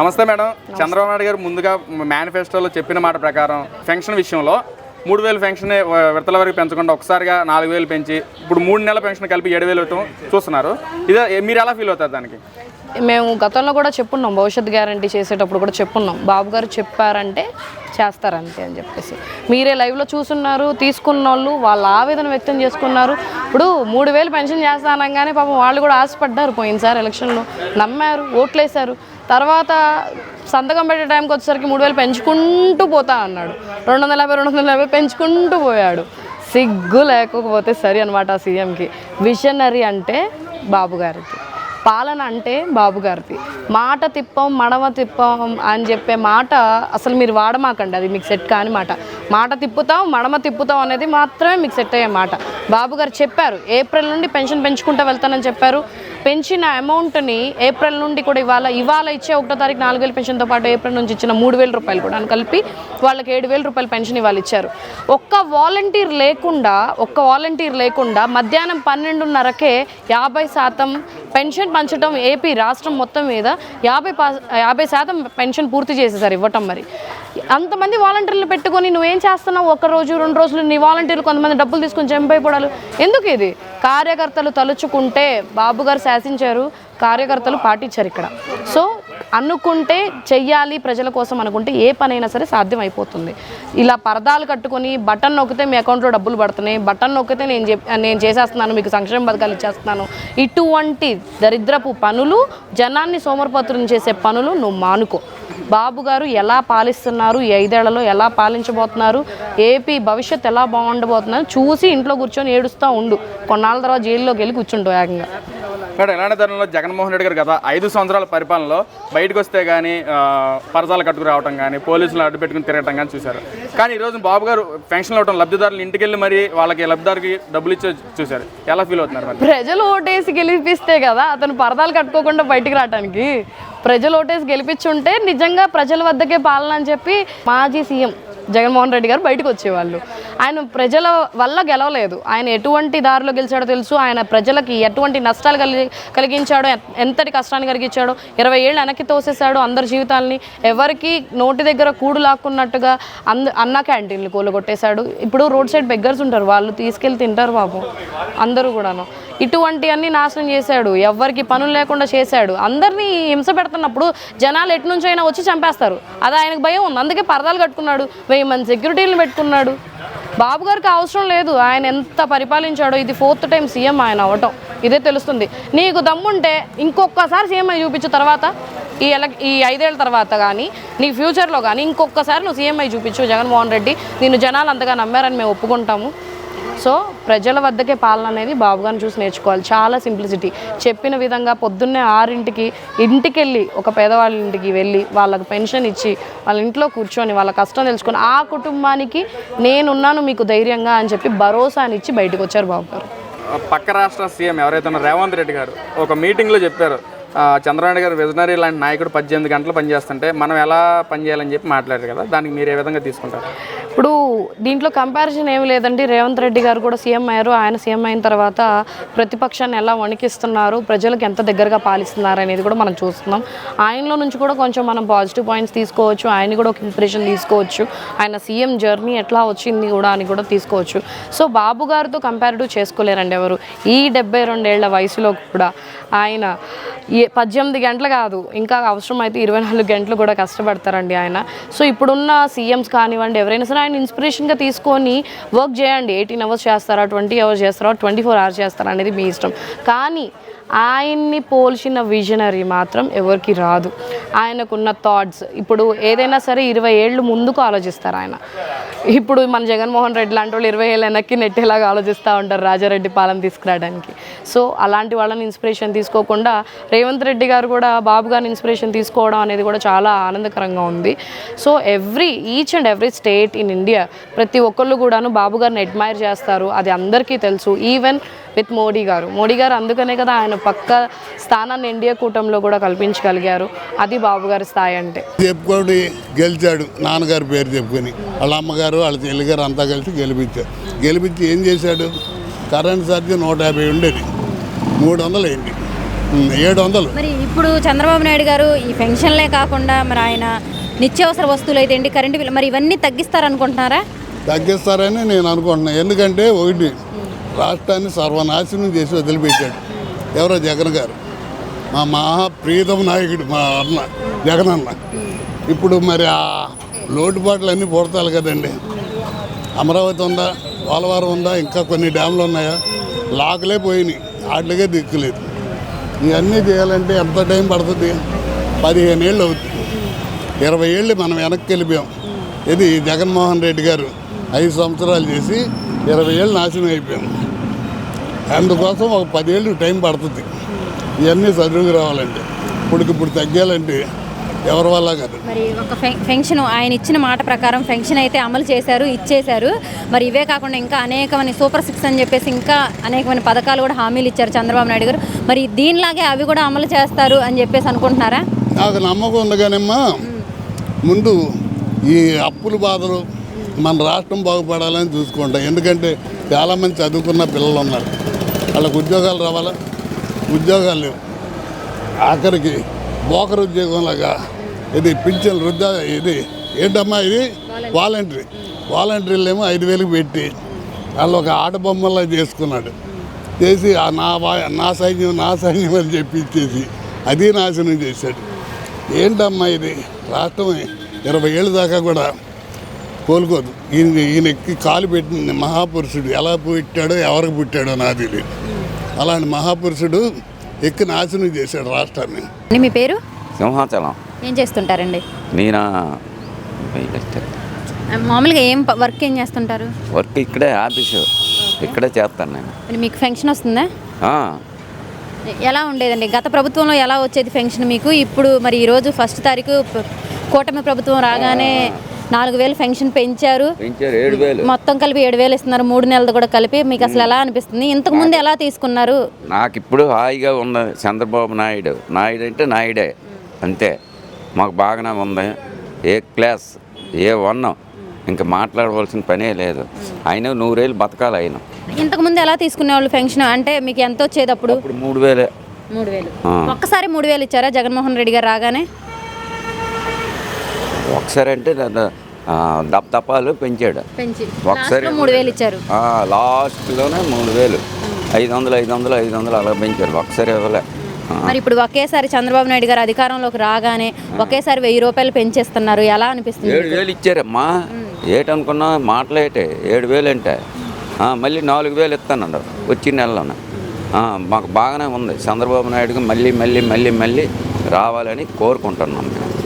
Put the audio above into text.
నమస్తే మేడం. చంద్రబాబు నాయుడు గారు ముందుగా మేనిఫెస్టోలో చెప్పిన మాట ప్రకారం పెన్షన్ విషయంలో మూడు వేలు పెన్షన్ విడతల వరకు పెంచకుండా ఒకసారిగా నాలుగు వేలు పెంచి ఇప్పుడు మూడు నెలల పెన్షన్ కలిపి ఏడు వేలు ఇవ్వటం చూస్తున్నారు. ఇదే మీరు ఎలా ఫీల్ అవుతారు దానికి? మేము గతంలో కూడా చెప్పున్నాం భవిష్యత్ గ్యారంటీ చేసేటప్పుడు కూడా చెప్పున్నాం. బాబు గారు చెప్పారంటే చేస్తారంతే అని చెప్పేసి. మీరే లైవ్లో చూస్తున్నారు తీసుకున్న వాళ్ళు వాళ్ళ ఆవేదన వ్యక్తం చేసుకున్నారు. ఇప్పుడు మూడు వేలు పెన్షన్ చేస్తానగానే పాపం వాళ్ళు కూడా ఆశపడ్డారు పోయినసారి ఎలక్షన్లో. నమ్మారు ఓట్లేశారు. తర్వాత సంతకం పెట్టే టైంకి వచ్చేసరికి మూడు వేలు పెంచుకుంటూ పోతా అన్నాడు. రెండు వందల యాభై రెండు వందల యాభై పెంచుకుంటూ పోయాడు. సిగ్గు లేకపోతే సరి అనమాట సీఎంకి. విషనరీ అంటే బాబు గారికి. పాలన అంటే బాబు గారిది. మాట తిప్పం మడమ తిప్పం అని చెప్పే మాట అసలు మీరు వాడమాకండి. అది మీకు సెట్ కాని మాట. మాట తిప్పుతాం మడమ తిప్పుతాం అనేది మాత్రమే మీకు సెట్ అయ్యే మాట. బాబు గారు చెప్పారు ఏప్రిల్ నుండి పెన్షన్ పెంచుకుంటూ వెళ్తానని చెప్పారు. పెంచిన అమౌంట్ని ఏప్రిల్ నుండి కూడా ఇవాళ ఇవాళ ఇచ్చే ఒకటో తారీఖు నాలుగు వేల పెన్షన్తో పాటు ఏప్రిల్ నుంచి ఇచ్చిన మూడు వేల రూపాయలు కూడా కలిపి వాళ్ళకి ఏడు వేల రూపాయలు పెన్షన్ ఇవాళ ఇచ్చారు. ఒక్క వాలంటీర్ లేకుండా ఒక్క వాలంటీర్ లేకుండా మధ్యాహ్నం పన్నెండున్నరకే యాభై శాతం పెన్షన్ పంచడం ఏపీ రాష్ట్రం మొత్తం మీద యాభై పా యాభై శాతం పెన్షన్ పూర్తి చేసేసారు ఇవ్వటం మరి. అంతమంది వాలంటీర్లు పెట్టుకొని నువ్వేం చేస్తున్నావు? ఒక రోజు రెండు రోజులు నీ వాలంటీర్లు కొంతమంది డబ్బులు తీసుకొని చంపైపోవడాలు ఎందుకు ఇది? కార్యకర్తలు తలుచుకుంటే బాబు గారు శాసించారు కార్యకర్తలు పాటించారు ఇక్కడ. సో అనుకుంటే చెయ్యాలి ప్రజల కోసం అనుకుంటే ఏ పనైనా సరే సాధ్యం అయిపోతుంది ఇలా పరదాలు కట్టుకొని బటన్ నొక్కితే మీ అకౌంట్లో డబ్బులు పడుతున్నాయి బటన్ నొక్కితే నేను నేను చేసేస్తున్నాను మీకు సంక్షేమ పథకాలు ఇచ్చేస్తున్నాను ఇటువంటి దరిద్రపు పనులు జనాన్ని సోమరపత్రం చేసే పనులు నువ్వు మానుకో. బాబు గారు ఎలా పాలిస్తున్నారు ఈ ఐదేళ్ళలో ఎలా పాలించబోతున్నారు ఏపీ భవిష్యత్ ఎలా బాగుండబోతున్నారు చూసి ఇంట్లో కూర్చొని ఏడుస్తూ ఉండు. కొన్నాళ్ళ తర్వాత జైల్లోకి వెళ్ళి కూర్చుంటావు ఏకంగా. మేడం ఇలాంటి తరుణంలో జగన్మోహన్ రెడ్డి గారు గత ఐదు సంవత్సరాల పరిపాలనలో బయటకు వస్తే కానీ పరదాలు కట్టుకు రావడం కానీ పోలీసులు అడ్డు పెట్టుకుని తిరగటం కానీ చూశారు. కానీ ఈరోజు బాబు గారు పెన్షన్ అవ్వడం లబ్ధిదారులు ఇంటికి వెళ్ళి మరి వాళ్ళకి లబ్ధిదారుకి డబ్బులు ఇచ్చి చూశారు. ఎలా ఫీల్ అవుతున్నారు ప్రజలు ఓటేసి గెలిపిస్తే కదా అతను పరదాలు కట్టుకోకుండా బయటికి రావడానికి ప్రజలు ఓటేసి గెలిపించుంటే నిజంగా ప్రజల వద్దకే పాలన అని చెప్పి మాజీ సీఎం జగన్మోహన్ రెడ్డి గారు బయటకు వచ్చేవాళ్ళు. ఆయన ప్రజల వల్ల గెలవలేదు. ఆయన ఎటువంటి దారిలో గెలిచాడో తెలుసు. ఆయన ప్రజలకి ఎటువంటి నష్టాలు కలిగి కలిగించాడో ఎంతటి కష్టాన్ని కలిగించాడో ఇరవై ఏళ్ళు వెనక్కి తోసేశాడు అందరి జీవితాలని ఎవరికి నోటి దగ్గర కూడు లాక్కున్నట్టుగా అంద అన్న క్యాంటీన్లు కూలగొట్టేశాడు. ఇప్పుడు రోడ్ సైడ్ బెగ్గర్స్ ఉంటారు. వాళ్ళు తీసుకెళ్ళి తింటారు పాపం. అందరూ కూడాను. ఇటువంటి అన్ని నాశనం చేశాడు. ఎవరికి పనులు లేకుండా చేశాడు. అందరినీ హింస పెడుతున్నప్పుడు జనాలు ఎటు నుంచి అయినా వచ్చి చంపేస్తారు. అది ఆయనకు భయం ఉంది. అందుకే పరదాలు కట్టుకున్నాడు. వెయ్యి మంది సెక్యూరిటీలను పెట్టుకున్నాడు. బాబు గారికి అవసరం లేదు. ఆయన ఎంత పరిపాలించాడో ఇది ఫోర్త్ టైం సీఎం ఆయన అవటం ఇదే తెలుస్తుంది. నీకు దమ్ముంటే ఇంకొకసారి సీఎం అయి చూపించు తర్వాత ఈ ఎల ఈ ఐదేళ్ళ తర్వాత కానీ నీ ఫ్యూచర్లో కానీ ఇంకొకసారి నువ్వు సీఎం అయి చూపించు జగన్మోహన్ రెడ్డి. నిన్ను జనాలు అంతగా నమ్మారని మేము ఒప్పుకుంటాము. సో ప్రజల వద్దకే పాలన అనేది బాబు గారిని చూసి నేర్చుకోవాలి. చాలా సింప్లిసిటీ. చెప్పిన విధంగా పొద్దున్నే ఆరింటికి ఇంటికి వెళ్ళి ఒక పేదవాళ్ళ ఇంటికి వెళ్ళి వాళ్ళకి పెన్షన్ ఇచ్చి వాళ్ళ ఇంట్లో కూర్చొని వాళ్ళ కష్టం తెలుసుకొని ఆ కుటుంబానికి నేనున్నాను మీకు ధైర్యంగా అని చెప్పి భరోసానిచ్చి బయటకు వచ్చారు బాబు గారు. పక్క రాష్ట్ర సీఎం ఎవరైతే రేవంత్ రెడ్డి గారు ఒక మీటింగ్లో చెప్పారు. చంద్రబాబు గారు విజనరీ లాంటి నాయకుడు పద్దెనిమిది గంటలు పనిచేస్తుంటే మనం ఎలా పనిచేయాలని చెప్పి మాట్లాడారు కదా దానికి మీరు ఏ విధంగా తీసుకుంటారు? ఇప్పుడు దీంట్లో కంపారిజన్ ఏమి లేదండి. రేవంత్ రెడ్డి గారు కూడా సీఎం అయ్యారు. ఆయన సీఎం అయిన తర్వాత ప్రతిపక్షాన్ని ఎలా వణికిస్తున్నారు? ప్రజలకు ఎంత దగ్గరగా పాలిస్తున్నారు అనేది కూడా మనం చూస్తున్నాం. ఆయనలో నుంచి కూడా కొంచెం మనం పాజిటివ్ పాయింట్స్ తీసుకోవచ్చు. ఆయన కూడా ఒక ఇంప్రెషన్ తీసుకోవచ్చు. ఆయన సీఎం జర్నీ ఎట్లా వచ్చింది కూడా అని కూడా తీసుకోవచ్చు. సో బాబు గారితో కంపారిటివ్ చేసుకోలేరండి ఎవరు. ఈ డెబ్బై రెండేళ్ళ వయసులో కూడా ఆయన ఏ పద్దెనిమిది గంటలు కాదు ఇంకా అవసరమైతే ఇరవై నాలుగు గంటలు కూడా కష్టపడతారండి ఆయన. సో ఇప్పుడున్న సీఎంస్ కానివ్వండి ఎవరైనా సరే ఆయన ఇన్స్పిరేషన్గా తీసుకొని వర్క్ చేయండి. ఎయిటీన్ అవర్స్ చేస్తారా ట్వంటీ అవర్స్ చేస్తారా ట్వంటీ ఫోర్ అవర్స్ చేస్తారా అనేది మీ ఇష్టం. కానీ ఆయన్ని పోల్చిన విజనరీ మాత్రం ఎవరికి రాదు. ఆయనకున్న థాట్స్ ఇప్పుడు ఏదైనా సరే ఇరవై ఏళ్ళు ముందుకు ఆలోచిస్తారు ఆయన. ఇప్పుడు మన జగన్మోహన్ రెడ్డి లాంటి వాళ్ళు ఇరవై ఏళ్ళ వెనక్కి నెట్టేలాగా ఆలోచిస్తూ ఉంటారు రాజారెడ్డి పాలన తీసుకురావడానికి. సో అలాంటి వాళ్ళని ఇన్స్పిరేషన్ తీసుకోకుండా రేవంత్ రెడ్డి గారు కూడా బాబు గారిని ఇన్స్పిరేషన్ తీసుకోవడం అనేది కూడా చాలా ఆనందకరంగా ఉంది. So every each and every state in India ప్రతి ఒక్కళ్ళు కూడాను బాబు గారిని అడ్మైర్ చేస్తారు. అది అందరికీ తెలుసు. ఈవెన్ విత్ మోడీ గారు. మోడీ గారు అందుకనే కదా ఆయన పక్క స్థానాన్ని ఇండియా కూటమిలో కూడా కల్పించగలిగారు. అది బాబు గారి స్థాయి అంటే. చెప్పుకొని గెలిచాడు. నాన్నగారి పేరు చెప్పుకొని. వాళ్ళ అమ్మగారు వాళ్ళ చెల్లిగారు అంతా కలిసి గెలిపించారు. గెలిపించి ఏం చేశాడు? కరెంట్ ఛార్జ్ నూట యాభై ఉండేది. మూడు వందలు అయింది. ఉమ్, ఏడు వందలు. మరి ఇప్పుడు చంద్రబాబు నాయుడు గారు ఈ పెన్షన్లే కాకుండా మరి ఆయన నిత్యావసర వస్తువులు అయితే ఏంటి? కరెంటు బిల్లు మరి ఇవన్నీ తగ్గిస్తారనుకుంటున్నారా? తగ్గిస్తారని నేను అనుకుంటున్నాను ఎందుకంటే ఒకటి రాష్ట్రాన్ని సర్వనాశనం చేసి వదిలిపెట్టాడు. ఎవరో జగన్ గారు. మా మహా ప్రీతం నాయకుడు మా అన్న జగన్ అన్న. ఇప్పుడు మరి ఆ లోటుపాట్లు అన్నీ పుడతాలి కదండి. అమరావతి ఉందా? పోలవరం ఉందా? ఇంకా కొన్ని డ్యాములు ఉన్నాయా? లాకులే పోయినాయి. వాటికే దిక్కులేదు. ఇవన్నీ చేయాలంటే ఎంత టైం పడుతుంది? పదిహేను ఏళ్ళు అవుతుంది. ఇరవై ఏళ్ళు మనం వెనక్కి వెళ్ళిపోయాం. ఇది జగన్మోహన్ రెడ్డి గారు ఐదు సంవత్సరాలు చేసి ఇరవై ఏళ్ళు నాశనం అయిపోయాం. అందుకోసం ఒక పదేళ్ళు టైం పడుతుంది. ఇవన్నీ చదువుకు రావాలంటే ఇప్పటికిప్పుడు తగ్గాలంటే ఎవరి వల్ల కాదు. మరి ఒక ఫె- పెన్షన్ ఆయన ఇచ్చిన మాట ప్రకారం పెన్షన్ అయితే అమలు చేశారు ఇచ్చేశారు. మరి ఇవే కాకుండా ఇంకా అనేకమైన సూపర్ సిక్స్ అని చెప్పేసి ఇంకా అనేకమైన పథకాలు కూడా హామీలు ఇచ్చారు చంద్రబాబు నాయుడు గారు. మరి దీనిలాగే అవి కూడా అమలు చేస్తారు అని చెప్పేసి అనుకుంటున్నారా? నాకు నమ్మకం ఉంది కానమ్మా. ముందు ఈ అప్పుల బాధలు మన రాష్ట్రం బాగుపడాలని చూసుకుంటాం. ఎందుకంటే చాలామంది చదువుకున్న పిల్లలు ఉన్నారు. వాళ్ళకు ఉద్యోగాలు రావాలా? ఉద్యోగాలు లేవు. ఆఖరికి బోకర్ ఉద్యోగంలాగా ఇది పింఛన్ వృద్ధా ఇది ఏంటమ్మా ఇది? వాలంటరీ. వాలంటీర్లు ఏమో ఐదు వేలకు పెట్టి వాళ్ళు ఒక ఆట బొమ్మలా చేసుకున్నాడు. చేసి ఆ నా నా సైన్యం నా సైన్యం అని చెప్పి ఇచ్చేసి అది నాశనం చేశాడు. ఏంటమ్మా ఇది? రాష్ట్రం ఇరవై ఏళ్ళ దాకా కూడా కోలుకోదు. ఈయన ఈయన ఎక్కి కాలు పెట్టింది మహాపురుషుడు. ఎలా పుట్టాడో ఎవరికి పుట్టాడో తెలియదు అలాంటి మహాపురుషుడు ఎక్కి నాశనం చేశాడు రాష్ట్రాన్ని. అని మీ పేరు? సింహాచలం. ఏం చేస్తుంటారండి? నేనా? మామూలుగా ఏం వర్క్ ఏం చేస్తుంటారు? వర్క్ ఇక్కడే ఆఫీసు. ఇక్కడే చేస్తాను నేను. మీకు పెన్షన్ వస్తుందా? ఆ, ఎలా ఉండేదండి? గత ప్రభుత్వంలో ఎలా వచ్చేది పెన్షన్ మీకు? ఇప్పుడు మరి ఈరోజు ఫస్ట్ తారీఖు కూటమి ప్రభుత్వం రాగానే నాలుగు వేలు పెన్షన్ పెంచారు. మొత్తం కలిపి ఏడు వేలు ఇస్తున్నారు. మూడు నెలలు కూడా కలిపి మీకు అసలు ఎలా అనిపిస్తుంది? ఇంతకు ముందు ఎలా తీసుకున్నారు? నాకు ఇప్పుడు హాయిగా ఉంది చంద్రబాబు నాయుడు. నాయుడు అంటే నాయుడే. అంతే. మాకు బాగానే ఉంది. ఏ క్లాస్? ఏ వన్ ఇంకా మాట్లాడవలసిన పనే లేదు. ఆయన నూరేళ్ళు బతకాలి ఆయన. ఇంతకు ముందు ఎలా తీసుకునే వాళ్ళు పెన్షన్ అంటే మీకు ఎంత వచ్చేది అప్పుడు ఇప్పుడు మూడు వేలే. మూడు వేలు. ఒక్కసారి మూడు వేలు ఇచ్చారా జగన్మోహన్ రెడ్డి గారు రాగానే? ఒకసారి అంటే దప్తపాలు పెంచాడు. పెంచి ఒకసారి మూడు వేలు ఇచ్చారు. లాస్ట్లోనే మూడు వేలు. ఐదు వందలు ఐదు వందలు ఐదు వందలు అలా పెంచారు. ఒకసారి ఇవ్వలే. మరి ఇప్పుడు ఒకేసారి చంద్రబాబు నాయుడు గారు అధికారంలోకి రాగానే ఒకేసారి వెయ్యి రూపాయలు పెంచేస్తున్నారు. ఎలా అనిపిస్తుంది ఏడు వేలు ఇచ్చారమ్మా. ఏటనుకున్నా మాటలేటే. ఏడు వేలు అంటే మళ్ళీ నాలుగు వేలు ఇస్తానన్నారు. వచ్చే నెలలోనే. మాకు బాగానే ఉంది. చంద్రబాబు నాయుడుకి మళ్ళీ మళ్ళీ మళ్ళీ మళ్ళీ రావాలని కోరుకుంటున్నాం మేము.